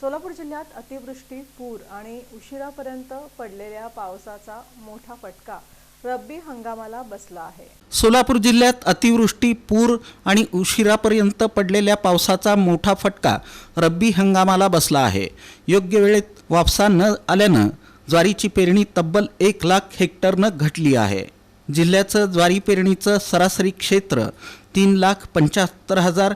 सोलापूर जिल्ह्यात अतिवृष्टी पूर आणि उशिरापर्यंत पडलेल्या पावसाचा मोठा फटका रब्बी हंगामाला बसला आहे. सोलापूर जिल्ह्यात अतिवृष्टी पूर आणि उशिरापर्यंत पडलेल्या पावसाचा मोठा फटका रब्बी हंगामाला बसला आहे. योग्य वेळेत वापसा न आल्यानं ज्वारीची पेरणी तब्बल एक लाख हेक्टरनं घटली आहे. जिल्ह्याचं ज्वारी पेरणीचं सरासरी क्षेत्र तीन लाख पंच्याहत्तर हजार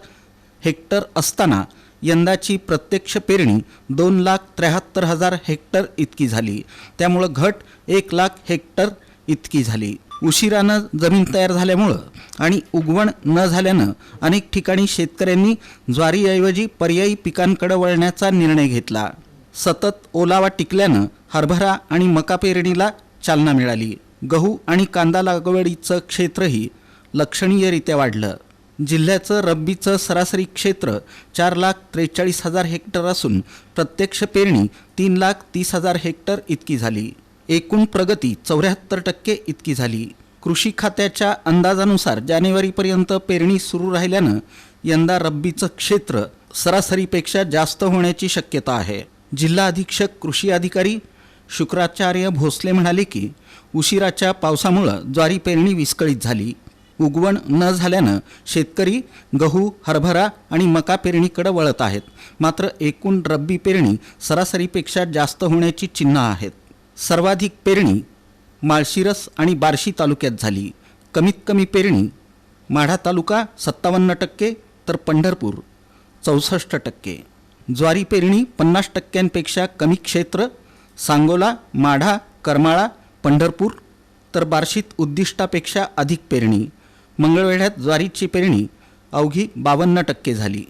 हेक्टर असताना यंदाची प्रत्यक्ष पेरणी दोन लाख त्र्याहत्तर हजार हेक्टर इतकी झाली. त्यामुळं घट एक लाख हेक्टर इतकी झाली. उशिरानं जमीन तयार झाल्यामुळं आणि उगवण न झाल्यानं अनेक ठिकाणी शेतकऱ्यांनी ज्वारीऐवजी पर्यायी पिकांकडे वळण्याचा निर्णय घेतला. सतत ओलावा टिकल्यानं हरभरा आणि मका पेरणीला चालना मिळाली. गहू आणि कांदा लागवडीचं क्षेत्रही लक्षणीयरित्या वाढलं. जिल्ह्याचं रब्बीचं सरासरी क्षेत्र चार लाख त्रेचाळीस हजार हेक्टर असून प्रत्यक्ष पेरणी तीन लाख तीस हजार हेक्टर इतकी झाली. एकूण प्रगती चौऱ्याहत्तर टक्के इतकी झाली. कृषी खात्याच्या अंदाजानुसार जानेवारीपर्यंत पेरणी सुरू राहिल्यानं यंदा रब्बीचं क्षेत्र सरासरीपेक्षा जास्त होण्याची शक्यता आहे. जिल्हा अधीक्षक कृषी अधिकारी शुक्राचार्य भोसले म्हणाले की उशिराच्या पावसामुळं ज्वारी पेरणी विस्कळीत झाली. उगवण न झाल्यानं शेतकरी गहू हरभरा आणि मका पेरणीकडे वळत आहेत. मात्र एकूण रब्बी पेरणी सरासरीपेक्षा जास्त होण्याची चिन्ह आहेत. सर्वाधिक पेरणी माळशिरस आणि बार्शी तालुक्यात झाली. कमीत कमी पेरणी माढा तालुका सत्तावन्न टक्के तर पंढरपूर चौसष्ट टक्के. ज्वारी पेरणी पन्नास टक्क्यांपेक्षा कमी क्षेत्र सांगोला माढा करमाळा पंढरपूर तर बार्शीत उद्दिष्टापेक्षा अधिक पेरणी. मंगळवेढ्यात ज्वारीची पेरणी अवघी बावन्न टक्के झाली.